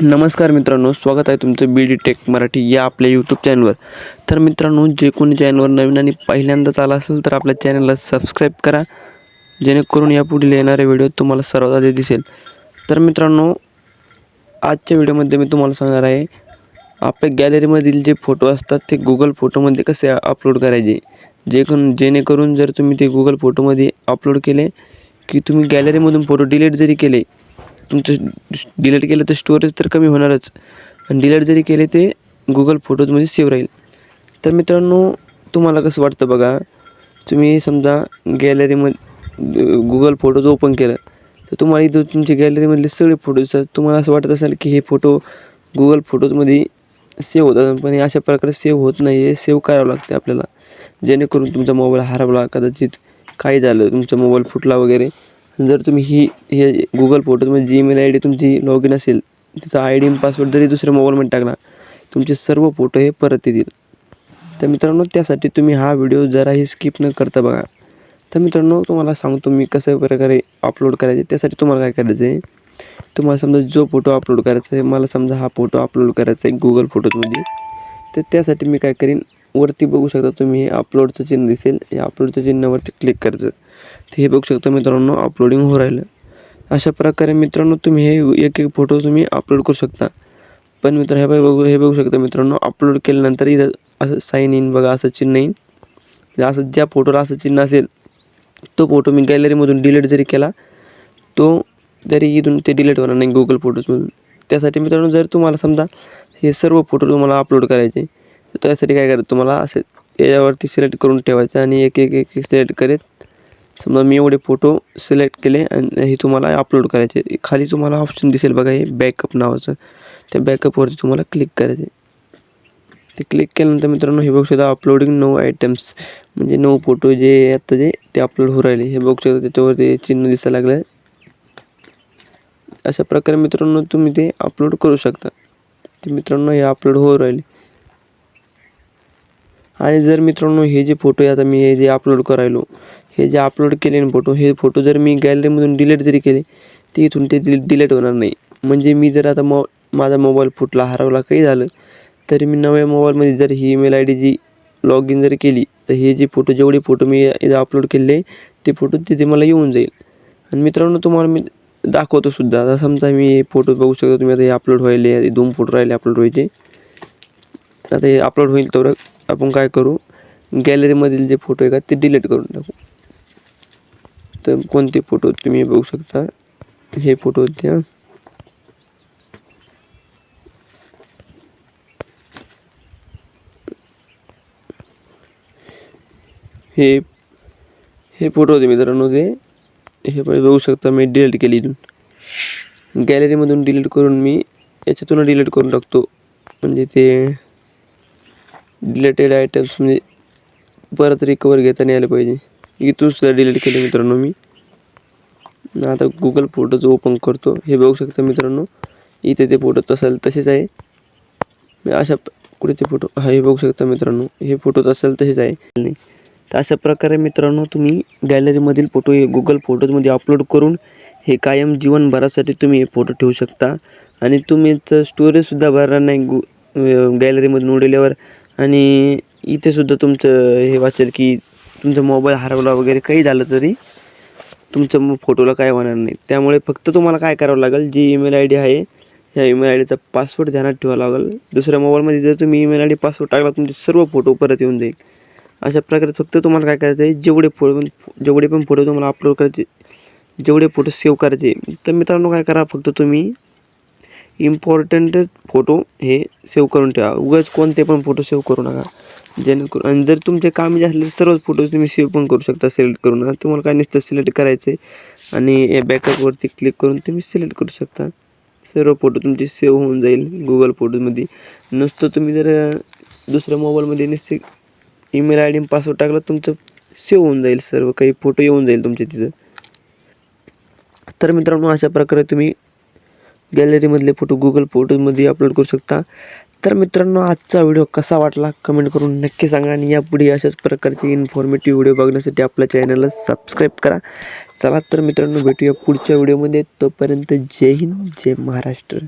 नमस्कार मित्रांनो स्वागत आहे तुमचं बी डी टेक मराठी या आपल्या यूट्यूब चॅनलवर तर मित्रांनो जे कोणी चॅनलवर नवीन आणि पहिल्यांदाच आला असेल तर आपल्या चॅनलला सबस्क्राईब करा. जेणेकरून यापुढील येणारे व्हिडिओ तुम्हाला सर्वात आधी दिसेल. तर मित्रांनो आजच्या व्हिडिओमध्ये मी तुम्हाला सांगणार आहे आपल्या गॅलरीमधील जे फोटो असतात ते गुगल फोटोमध्ये कसे अपलोड करायचे? जे करून जेणेकरून जर तुम्ही ते गुगल फोटोमध्ये अपलोड केले की तुम्ही गॅलरीमधून फोटो डिलीट जरी केले तुमचं डिलीट केलं तर स्टोरेज तर कमी होणारच. आणि डिलीट जरी केले ते गुगल फोटोजमध्ये सेव्ह राहील. तर मित्रांनो तुम्हाला कसं वाटतं बघा? तुम्ही समजा गॅलरीमध्ये गुगल फोटोज ओपन केलं तर तुम्हाला इथं तुमच्या गॅलरीमधले सगळे फोटोज असतात तुम्हाला असं वाटत असेल की हे फोटो गुगल फोटोजमध्ये सेव्ह होतात पण अशा प्रकारे सेव्ह होत नाही आहे सेव्ह करावं लागते आपल्याला. जेणेकरून तुमचा मोबाईल हरवला कदाचित काही झालं तुमचा मोबाईल फुटला वगैरे. जर तुम्ही ही हे गुगल फोटो तुम्ही जीमेल आय डी तुमची लॉग इन असेल तिचा आय डी आणि पासवर्ड जरी दुसऱ्या मोबाईलमध्ये टाकला तुमचे सर्व फोटो हे परत येतील. तर मित्रांनो त्यासाठी तुम्ही हा व्हिडिओ जराही स्किप न करता बघा. तर मित्रांनो तुम्हाला सांगतो मी कसं प्रकारे अपलोड करायचे त्यासाठी तुम्हाला काय करायचं आहे? तुम्हाला समजा जो फोटो अपलोड करायचा आहे मला समजा हा फोटो अपलोड करायचा आहे गुगल फोटोजमध्ये तर त्यासाठी मी काय करीन वरती बघू शकता तुम्ही हे अपलोडचं चिन्ह दिसेल. या अपलोडच्या चिन्हावरती क्लिक करायचं. ते हे बघू शकता मित्रांनो अपलोडिंग हो राहिलं. अशा प्रकारे मित्रांनो तुम्ही हे एक एक फोटो तुम्ही अपलोड करू शकता. पण मित्र हे बघू हे बघू शकता मित्रांनो अपलोड केल्यानंतर इथं असं साईन इन बघा असं चिन्ह येईन म्हणजे असं ज्या फोटोला असं चिन्ह असेल तो फोटो मी गॅलरीमधून डिलीट जरी केला तो तरी इथून ते डिलीट होणार नाही गुगल फोटोजमधून त्यासाठी मित्रांनो जर तुम्हाला समजा हे सर्व फोटो तुम्हाला अपलोड करायचे तर त्यासाठी काय करायचं तुम्हाला असं याच्यावरती सिलेक्ट करून ठेवायचं आणि एक एक एक सिलेक्ट करत समजा मी एवढे फोटो सिलेक्ट केले आणि हे तुम्हाला अपलोड करायचे. खाली तुम्हाला ऑप्शन दिसेल बघा हे बॅकअप नावाचं. त्या बॅकअपवरती तुम्हाला क्लिक करायचे ते क्लिक केल्यानंतर मित्रांनो हे बघू शकता अपलोडिंग नो आयटम्स म्हणजे नऊ फोटो जे आता जे ते अपलोड होऊ राहिले. हे बघू शकता त्याच्यावरती चिन्ह दिसायला लागलं अशा प्रकारे मित्रांनो तुम्ही ते अपलोड करू शकता. ते मित्रांनो हे अपलोड होऊ राहिले. आणि जर मित्रांनो हे जे फोटो आहे आता मी हे जे अपलोड करायलो हे जे अपलोड केले ना फोटो हे फोटो जर मी गॅलरीमधून डिलीट जरी केले ते इथून ते डिलीट होणार नाही. म्हणजे मी जर आता मो माझा मोबाईल फुटला हरवला काही झालं तरी मी नव्या मोबाईलमध्ये जर ही ईमेल आय डी जी लॉग इन जर केली तर हे जे फोटो जेवढे फोटो मी इथं अपलोड केले ते फोटो तिथे मला येऊन जाईल. आणि मित्रांनो तुम्हाला मी दाखवतो सुद्धा. आता समजा मी हे फोटो बघू शकतो तुम्ही आता हे अपलोड व्हायले दोन फोटो राहिले अपलोड व्हायचे. आता हे अपलोड होईल तर आपण काय करू? गॅलरीमधील जे फोटो आहे का ते डिलीट करून टाकू. तर कोणते फोटो तुम्ही बघू शकता? हे फोटो होते हे. हे फोटो होते मित्रांनो ते. हे पण बघू शकता मी डिलीट केली इथून. गॅलरीमधून डिलीट करून मी याच्यातून डिलीट करून टाकतो. म्हणजे ते डिलेटेड आयटम्स म्हणजे परत रिकवर घेता नाही आलं पाहिजे. इथून सुद्धा डिलीट केले मित्रांनो मी. आता गुगल फोटोज ओपन करतो. हे बघू शकता मित्रांनो इथे ते फोटो तसेल तसेच आहे. मी अशा कुठे ते फोटो हा हे बघू शकता मित्रांनो. हे फोटो तसेल तसेच आहे. नाही तर अशा प्रकारे मित्रांनो तुम्ही गॅलरीमधील फोटो हे गुगल फोटोजमध्ये अपलोड करून हे कायम जीवनभरासाठी तुम्ही हे फोटो ठेवू शकता. आणि तुम्ही तर स्टोरेजसुद्धा भरणार नाही गु गॅलरीमधून उडवल्यावर आणि इथेसुद्धा तुमचं हे वाचेल की तुमचा मोबाईल हरवला वगैरे काही झालं तरी तुमच्या फोटोला काय होणार नाही. त्यामुळे फक्त तुम्हाला काय करावं लागेल जी ईमेल आय डी आहे ह्या ईमेल आय डीचा पासवर्ड ध्यानात ठेवावं लागेल. दुसऱ्या मोबाईलमध्ये जर तुम्ही ईमेल आय डी पासवर्ड टाकला तुमचे सर्व फोटो परत येऊन जाईल. अशा प्रकारे फक्त तुम्हाला काय करायचं आहे जेवढे फोटो म्हणजे जेवढे पण फोटो तुम्हाला अपलोड करायचे जेवढे फोटो सेव्ह करायचे तर मित्रांनो काय करा फक्त तुम्ही इम्पॉर्टंटच फोटो हे सेव्ह करून ठेवा. उगाच कोणते पण फोटो सेव्ह करू नका. जेणेकरून आणि जर तुमचे कामे जे असले सर्वच फोटो तुम्ही सेव्ह पण करू शकता सिलेक्ट करून. तुम्हाला काय नुसतं सिलेक्ट करायचं आहे आणि या बॅकअपवरती क्लिक करून तुम्ही सिलेक्ट करू शकता. सर्व फोटो तुमचे सेव्ह होऊन जाईल गुगल फोटोमध्ये नुसतं तुम्ही जर दुसऱ्या मोबाईलमध्ये नुसते ईमेल आय डी पासवर्ड टाकला तुमचं सेव्ह होऊन जाईल. सर्व काही फोटो येऊन जाईल तुमच्या तिथं. तर मित्रांनो अशा प्रकारे तुम्ही गॅलरीमधले फोटो गुगल फोटोमध्ये अपलोड करू शकता. तर मित्रांनो आजचा व्हिडिओ कसा वाटला? कमेंट करून नक्की सांगा आणि यापुढे अशाच प्रकारचे इन्फॉर्मेटिव्ह व्हिडिओ बघण्यासाठी आपल्या चॅनलला सबस्क्राईब करा. चला तर मित्रांनो भेटूया पुढच्या व्हिडिओमध्ये तोपर्यंत जय हिंद जय महाराष्ट्र.